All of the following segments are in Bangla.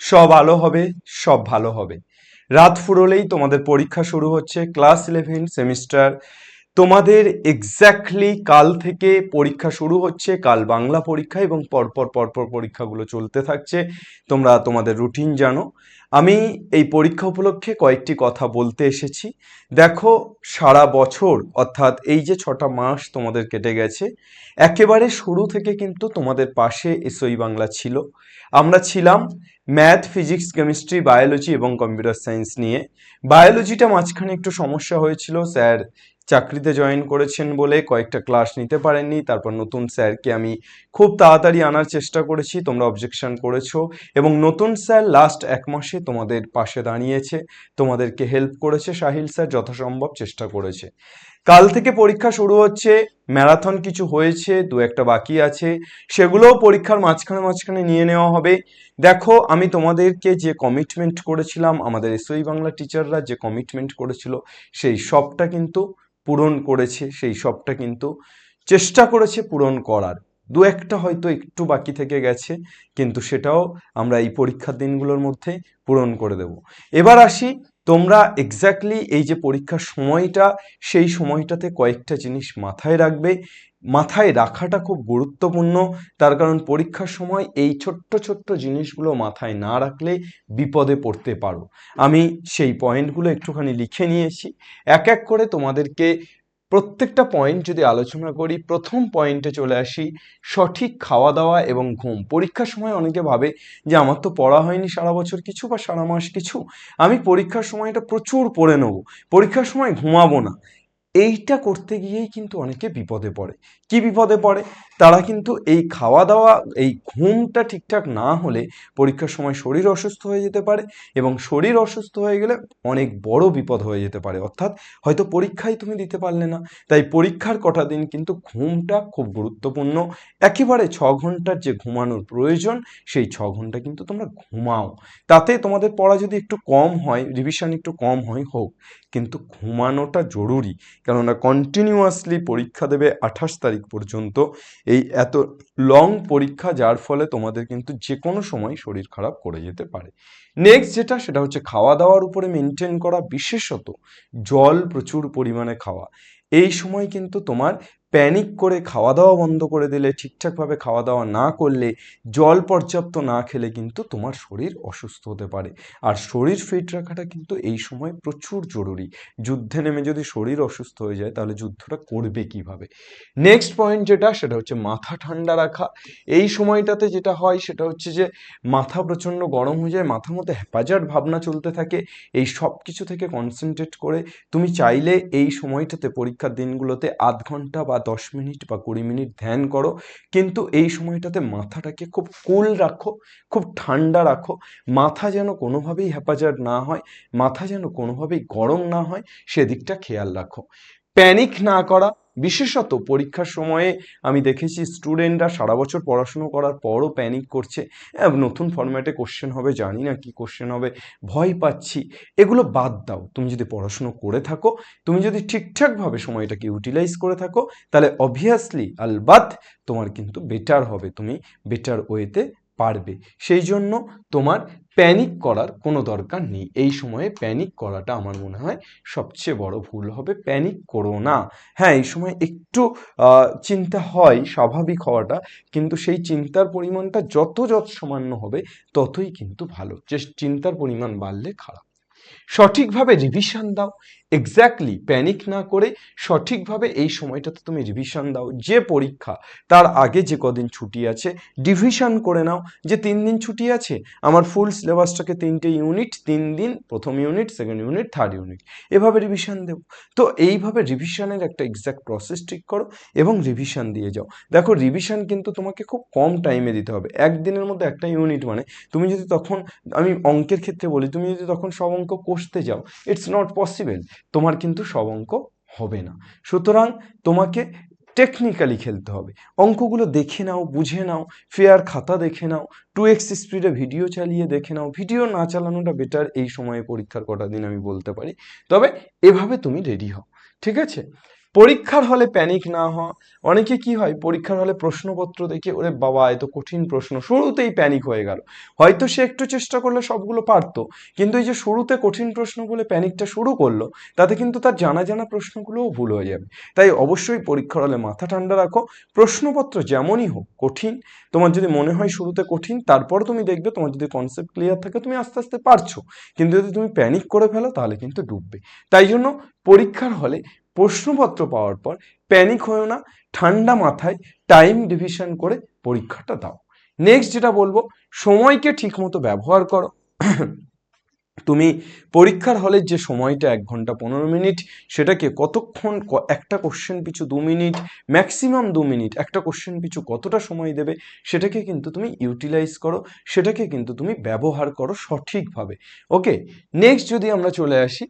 সব আলো হবে, সব ভালো হবে। রাত ফুরলেই তোমাদের পরীক্ষা শুরু হচ্ছে, ক্লাস ইলেভেন সেমিস্টার তোমাদের এক্স্যাক্টলি কাল থেকে পরীক্ষা শুরু হচ্ছে, কাল বাংলা পরীক্ষা এবং পরপর পরপর পরীক্ষাগুলো চলতে থাকছে। তোমরা তোমাদের রুটিন জানো। আমি এই পরীক্ষা উপলক্ষে কয়েকটি কথা বলতে এসেছি। দেখো, সারা বছর, অর্থাৎ এই যে ছটা মাস তোমাদের কেটে গেছে, একেবারে শুরু থেকে কিন্তু তোমাদের পাশে এসই বাংলা ছিল। আমরা ছিলাম ম্যাথ ফিজিক্স কেমিস্ট্রি বায়োলজি এবং কম্পিউটার সায়েন্স নিয়ে। বায়োলজিটা মাঝখানে একটু সমস্যা হয়েছিল, স্যার চাকরিতে জয়েন করেছেন বলে কয়েকটা ক্লাস নিতে পারেননি। তারপর নতুন স্যারকে আমি খুব তাড়াতাড়ি আনার চেষ্টা করেছি, তোমরা অবজেকশন করেছ। এবং নতুন স্যার লাস্ট এক মাসে তোমাদের পাশে দাঁড়িয়েছে, তোমাদেরকে হেল্প করেছে সাহিল স্যার, যথাসম্ভব চেষ্টা করেছে। কাল থেকে পরীক্ষা শুরু হচ্ছে ম্যারাথন কিছু হয়েছে, দু একটা বাকি আছে, সেগুলোও পরীক্ষার মাঝখানে মাঝখানে নিয়ে নেওয়া হবে। দেখো, আমি তোমাদেরকে যে কমিটমেন্ট করেছিলাম, আমাদের এসওই বাংলা টিচাররা যে কমিটমেন্ট করেছিল, সেই সবটা কিন্তু পূরণ করেছে, সেই সবটা কিন্তু চেষ্টা করেছে পূরণ করার। দু একটা হয়তো একটু বাকি থেকে গেছে, কিন্তু সেটাও আমরা এই পরীক্ষার দিনগুলোর মধ্যে পূরণ করে দেব। এবার আসি, তোমরা এক্স্যাক্টলি এই যে পরীক্ষার সময়টা, সেই সময়টাতে কয়েকটা জিনিস মাথায় রাখবে মাথায় রাখাটা খুব গুরুত্বপূর্ণ। তার কারণ পরীক্ষার সময় এই ছোট্ট ছোট্ট জিনিসগুলো মাথায় না রাখলে বিপদে পড়তে পারো। আমি সেই পয়েন্টগুলো একটুখানি লিখে নিয়েছি। এক এক করে তোমাদেরকে প্রত্যেকটা পয়েন্ট যদি আলোচনা করি, প্রথম পয়েন্টে চলে আসি, সঠিক খাওয়া দাওয়া এবং ঘুম। পরীক্ষার সময় অনেকে ভাবে যে, আমার তো পড়া হয়নি সারা বছর কিছু বা সারা মাস কিছু। আমি পরীক্ষার সময়টা প্রচুর পড়ে নেব। পরীক্ষার সময় ঘুমাবো না। এইটা করতে গিয়েই কিন্তু অনেকে বিপদে পড়ে। কি বিপদে পড়ে? তারা কিন্তু এই খাওয়া দাওয়া এই ঘুমটা ঠিকঠাক না হলে পরীক্ষার সময় শরীর অসুস্থ হয়ে যেতে পারে এবং শরীর অসুস্থ হয়ে গেলে অনেক বড় বিপদ হয়ে যেতে পারে। অর্থাৎ হয়তো পরীক্ষাই তুমি দিতে পারলে না। তাই পরীক্ষার কটা দিন কিন্তু ঘুমটা খুব গুরুত্বপূর্ণ। একেবারে ছ ঘণ্টার যে ঘুমানোর প্রয়োজন, সেই ছ ঘণ্টা কিন্তু তোমরা ঘুমাও। তাতে তোমাদের পড়া যদি একটু কম হয় রিভিশন একটু কম হয়, হোক। কিন্তু ঘুমানোটা জরুরি। কেননা কন্টিনিউয়াসলি পরীক্ষা দেবে আঠাশ তারিখ পর্যন্ত। এই এত লং পরীক্ষা যার ফলে তোমাদের কিন্তু যে কোনো সময় শরীর খারাপ করে যেতে পারে। নেক্সট যেটা, সেটা হচ্ছে খাওয়া দাওয়ার উপরে মেনটেন করা বিশেষত। জল প্রচুর পরিমাণে খাওয়া। এই সময় কিন্তু তোমার প্যানিক করে খাওয়া দাওয়া বন্ধ করে দিলে, ঠিকঠাকভাবে খাওয়া দাওয়া না করলে, জল পর্যাপ্ত না খেলে কিন্তু তোমার শরীর অসুস্থ হতে পারে। আর শরীর ফিট রাখাটা কিন্তু এই সময় প্রচুর জরুরি। যুদ্ধে নেমে যদি শরীর অসুস্থ হয়ে যায়, তাহলে যুদ্ধটা করবে কীভাবে? নেক্সট পয়েন্ট যেটা, সেটা হচ্ছে মাথা ঠান্ডা রাখা। এই সময়টাতে যেটা হয়, সেটা হচ্ছে যে মাথা প্রচণ্ড গরম হয়ে যায়, মাথার মধ্যে হ্যাপাজার্ড ভাবনা চলতে থাকে। এই সব কিছু থেকে কনসেন্ট্রেট করে তুমি চাইলে এই সময়টাতে, পরীক্ষার দিনগুলোতে আধ ঘণ্টা বা দশ মিনিট বা কুড়ি মিনিট ধ্যান করো। কিন্তু এই সময়টাতে মাথাটাকে খুব কুল রাখো, খুব ঠান্ডা রাখো। মাথা যেন কোনোভাবেই হ্যাপাজার না হয়, মাথা যেন কোনোভাবেই গরম না হয়, সেদিকটা খেয়াল রাখো। প্যানিক না করা বিশেষত পরীক্ষার সময়ে আমি দেখেছি স্টুডেন্টরা সারা বছর পড়াশুনো করার পরও প্যানিক করছে। "আহ, নতুন ফরম্যাটে কোশ্চেন হবে জানি না কি কোশ্চেন হবে ভয় পাচ্ছি। এগুলো বাদ দাও। তুমি যদি পড়াশুনো করে থাকো তুমি যদি ঠিকঠাকভাবে সময়টাকে ইউটিলাইজ করে থাকো তাহলে অবভিয়াসলি আলবাত তোমার কিন্তু বেটার হবে। তুমি বেটার ওয়েতে পারবে। সেই জন্য তোমার প্যানিক করার কোনো দরকার নেই। এই সময়ে প্যানিক করাটা আমার মনে হয় সবচেয়ে বড় ভুল হবে। প্যানিক করো না। হ্যাঁ এই সময় একটু চিন্তা হয়, স্বাভাবিক হওয়াটা। কিন্তু সেই চিন্তার পরিমাণটা যত যত সামান্য হবে, ততই কিন্তু ভালো। যে চিন্তার পরিমাণ বাড়লে খারাপ। সঠিকভাবে রিভিশন দাও। এক্স্যাক্টলি প্যানিক না করে সঠিকভাবে এই সময়টাতে তুমি রিভিশন দাও, যে পরীক্ষা তার আগে যে কদিন ছুটি আছে ডিভিশন করে নাও যে তিন দিন ছুটি আছে, আমার ফুল সিলেবাসটাকে তিনটে ইউনিট তিন দিন, প্রথম unit second unit third unit এভাবে রিভিশন দেবো। তো এইভাবে রিভিশনের একটা এক্স্যাক্ট প্রসেস ঠিক করো এবং রিভিশন দিয়ে যাও। দেখো রিভিশন কিন্তু তোমাকে খুব কম টাইমে দিতে হবে। একদিনের মধ্যে একটা ইউনিট মানে তুমি যদি তখন, আমি অঙ্কের ক্ষেত্রে বলি, তুমি যদি তখন সব অঙ্ক কষতে যাও ইটস নট পসিবল তোমার কিন্তু সব অঙ্ক হবে না। সুতরাং তোমাকে টেকনিক্যালি খেলতে হবে। অঙ্কগুলো দেখে নাও, বুঝে নাও ফেয়ার খাতা দেখে নাও টু এক্স স্পিডে ভিডিও চালিয়ে দেখে নাও। ভিডিও না চালানোটা বেটার এই সময়ে পরীক্ষার কটা দিন আমি বলতে পারি। তবে এভাবে তুমি রেডি হও। ঠিক আছে? পরীক্ষার হলে প্যানিক না হওয়া। অনেকে কি হয়, পরীক্ষার হলে প্রশ্নপত্র দেখে, ওরে বাবা এত কঠিন প্রশ্ন। শুরুতেই প্যানিক হয়ে গেল। হয়তো সে একটু চেষ্টা করলে সবগুলো পারতো, কিন্তু এই যে শুরুতে কঠিন প্রশ্ন বলে প্যানিকটা শুরু করল, তাতে কিন্তু তার জানা জানা প্রশ্নগুলোও ভুল হয়ে যাবে। তাই অবশ্যই পরীক্ষার হলে মাথা ঠান্ডা রাখো। প্রশ্নপত্র যেমনই হোক কঠিন। তোমার যদি মনে হয় শুরুতে কঠিন তারপর তুমি দেখবে, তোমার যদি কনসেপ্ট ক্লিয়ার থাকে, তুমি আস্তে আস্তে পারছ। কিন্তু যদি তুমি প্যানিক করে ফেলো, তাহলে কিন্তু ডুববে। তাই জন্য পরীক্ষার হলে প্রশ্নপত্র পাওয়ার পর প্যানিক হয়েও না, ঠান্ডা মাথায় টাইম ডিভিশন করে পরীক্ষাটা দাও। নেক্সট যেটা বলব, সময়কে ঠিকমতো ব্যবহার করো। তুমি পরীক্ষার হলের যে সময়টা, এক ঘণ্টা পনেরো মিনিট, সেটাকে কতক্ষণ একটা কোশ্চেন পিছু দু মিনিট ম্যাক্সিমাম দু মিনিট, একটা কোশ্চেন পিছু কতটা সময় দেবে, সেটাকে কিন্তু তুমি ইউটিলাইজ করো, সেটাকে কিন্তু তুমি ব্যবহার করো সঠিকভাবে। ওকে নেক্সট যদি আমরা চলে আসি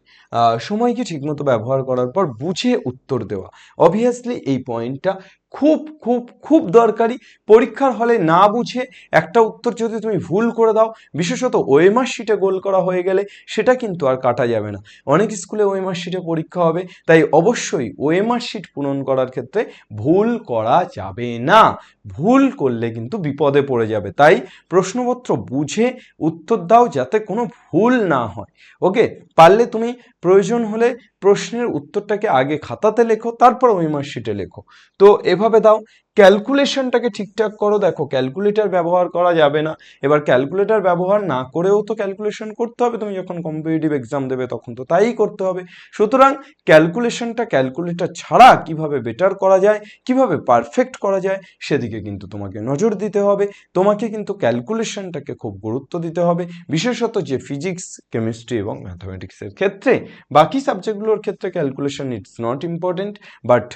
সময়কে ঠিকমতো ব্যবহার করার পর বুঝে উত্তর দেওয়া। অবভিয়াসলি এই পয়েন্টটা খুব খুব খুব দরকারি। পরীক্ষার হলে না বুঝে একটা উত্তর যদি তুমি ভুল করে দাও, বিশেষত ওএমআর শিটে গোল করা হয়ে গেলে সেটা কিন্তু আর কাটা যাবে না। অনেক স্কুলে ওএমআর শিটে পরীক্ষা হবে, তাই অবশ্যই ওএমআর শিট পূরণ করার ক্ষেত্রে ভুল করা যাবে না। ভুল করলে কিন্তু বিপদে পড়ে যাবে। তাই প্রশ্নপত্র বুঝে উত্তর দাও, যাতে কোনো ভুল না হয়। ওকে পারলে তুমি প্রয়োজন হলে প্রশ্নের উত্তরটাকে আগে খাতাতে লেখো, তারপর ওই মার্কশিটে লেখো। তো এভাবে দাও ক্যালকুলেশনটাকে ঠিকঠাক করো। দেখো ক্যালকুলেটার ব্যবহার করা যাবে না। এবার ক্যালকুলেটার ব্যবহার না করেও তো ক্যালকুলেশন করতে হবে। তুমি যখন কম্পিটিটিভ এক্সাম দেবে তখন তো তাই করতে হবে। সুতরাং ক্যালকুলেশনটা ক্যালকুলেটার ছাড়া কীভাবে বেটার করা যায়, কীভাবে পারফেক্ট করা যায়, সেদিকে কিন্তু তোমাকে নজর দিতে হবে। তোমাকে কিন্তু ক্যালকুলেশনটাকে খুব গুরুত্ব দিতে হবে। বিশেষত যে ফিজিক্স কেমিস্ট্রি এবং ম্যাথামেটিক্সের ক্ষেত্রে। বাকি সাবজেক্টগুলোর ক্ষেত্রে calculation it's not important but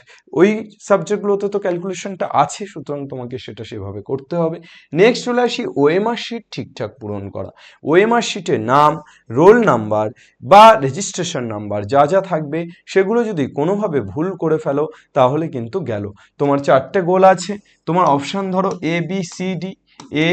ওই সাবজেক্টগুলোতে তো ক্যালকুলেশনটা আছে, সুতরাং তোমাকে সেটা সেভাবে করতে হবে। নেক্সট চলে আসি ওএমআর শিট ঠিকঠাক পূরণ করা। ওএমআর শিটে নাম রোল নাম্বার বা রেজিস্ট্রেশন নাম্বার যা যা থাকবে, সেগুলো যদি কোনোভাবে ভুল করে ফেলো, তাহলে কিন্তু গেল। তোমার চারটে গোল আছে, তোমার অপশান ধরো A B C D A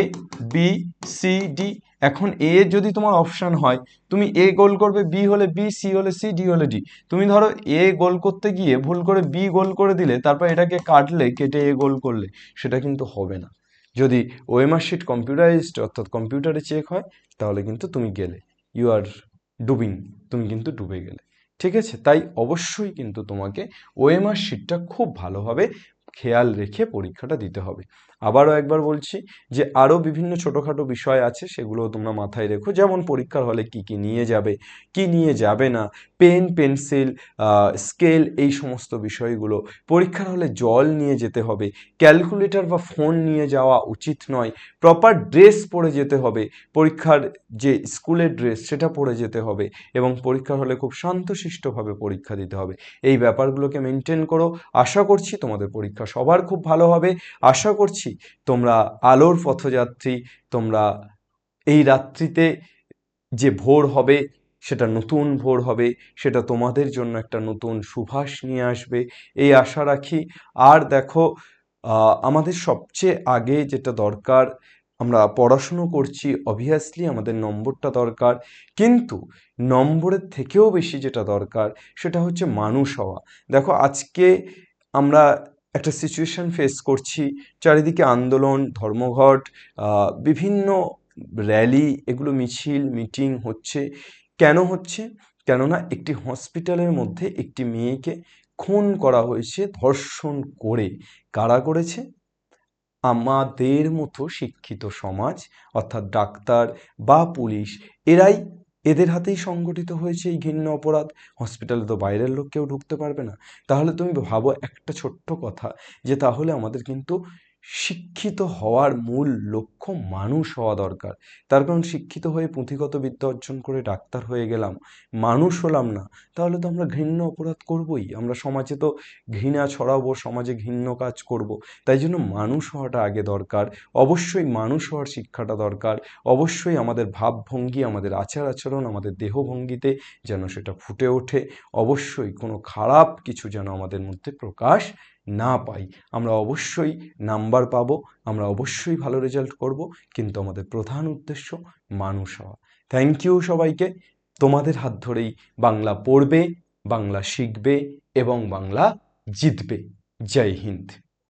B C D এখন এ যদি তোমার অপশান হয়, তুমি এ গোল করবে বি হলে বি সি হলে সি ডি হলে ডি তুমি ধরো এ গোল করতে গিয়ে ভুল করে বি গোল করে দিলে, তারপর এটাকে কাটলে, কেটে এ গোল করলে, সেটা কিন্তু হবে না। যদি ওএমআর শিট কম্পিউটারাইজড অর্থাৎ কম্পিউটারে চেক হয়, তাহলে কিন্তু তুমি গেলে। ইউ আর ডুবিং তুমি কিন্তু ডুবে গেলে। ঠিক আছে? তাই অবশ্যই কিন্তু তোমাকে ওএমআর শিটটা খুব ভালোভাবে খেয়াল রেখে পরীক্ষাটা দিতে হবে। আবারও একবার বলছি যে আরও বিভিন্ন ছোটোখাটো বিষয় আছে, সেগুলো তোমরা মাথায় রেখো। যেমন পরীক্ষার হলে কি কি নিয়ে যাবে, কি নিয়ে যাবে না, পেন, পেন্সিল স্কেল, এই সমস্ত বিষয়গুলো। পরীক্ষার হলে জল নিয়ে যেতে হবে, ক্যালকুলেটর বা ফোন নিয়ে যাওয়া উচিত নয়, প্রপার ড্রেস পরে যেতে হবে, পরীক্ষার যে স্কুলের ড্রেস সেটা পরে যেতে হবে এবং পরীক্ষার হলে খুব শান্তশিষ্টভাবে পরীক্ষা দিতে হবে। এই ব্যাপারগুলোকে মেনটেন করো। আশা করছি তোমাদের পরীক্ষা সবার খুব ভালো হবে। আশা করছি তোমরা আলোর পথযাত্রী, তোমরা এই রাত্রিতে যে ভোর হবে, সেটা নতুন ভোর হবে, সেটা তোমাদের জন্য একটা নতুন সুভাষ নিয়ে আসবে। এই আশা রাখি। আর দেখো আমাদের সবচেয়ে আগে যেটা দরকার, আমরা পড়াশুনো করছি অবভিয়াসলি আমাদের নম্বরটা দরকার, কিন্তু নম্বরের থেকেও বেশি যেটা দরকার, সেটা হচ্ছে মানুষ হওয়া। দেখো, আজকে আমরা একটা সিচুয়েশন ফেস করছি, চারিদিকে আন্দোলন, ধর্মঘট বিভিন্ন র্যালি এগুলো মিছিল মিটিং হচ্ছে। কেন হচ্ছে? কেননা একটি হসপিটালের মধ্যে একটি মেয়েকে খুন করা হয়েছে, ধর্ষণ করে। কারা করেছে? আমাদের মতো শিক্ষিত সমাজ, অর্থাৎ ডাক্তার বা পুলিশ, এরাই এদের হাতেই সংগঠিত হয়েছে এই ঘৃণ্য অপরাধ। হসপিটালে তো বাইরের লোক কেউ ঢুকতে পারবে না। তাহলে তুমি ভাবো একটা ছোট্ট কথা যে তাহলে আমাদের কিন্তু শিক্ষিত হওয়ার মূল লক্ষ্য মানুষ হওয়া দরকার। তার কারণ শিক্ষিত হয়ে পুঁথিগত বিদ্যা অর্জন করে ডাক্তার হয়ে গেলাম, মানুষ হলাম না। তাহলে তো আমরা ঘৃণ্য অপরাধ করবই। আমরা সমাজে তো ঘৃণা ছড়াবো, সমাজে ঘৃণ্য কাজ করব। তাই জন্য মানুষ হওয়াটা আগে দরকার। অবশ্যই মানুষ হওয়ার শিক্ষাটা দরকার। অবশ্যই আমাদের ভাবভঙ্গি, আমাদের আচার আচরণ, আমাদের দেহভঙ্গিতে যেন সেটা ফুটে ওঠে। অবশ্যই কোনো খারাপ কিছু যেন আমাদের মধ্যে প্রকাশ না পাই। আমরা অবশ্যই নাম্বার পাবো, আমরা অবশ্যই ভালো রেজাল্ট করব, কিন্তু আমাদের প্রধান উদ্দেশ্য মানুষ হওয়া। থ্যাংক ইউ সবাইকে। তোমাদের হাত ধরেই বাংলা পড়বে, বাংলা শিখবে এবং বাংলা জিতবে। জয় হিন্দ।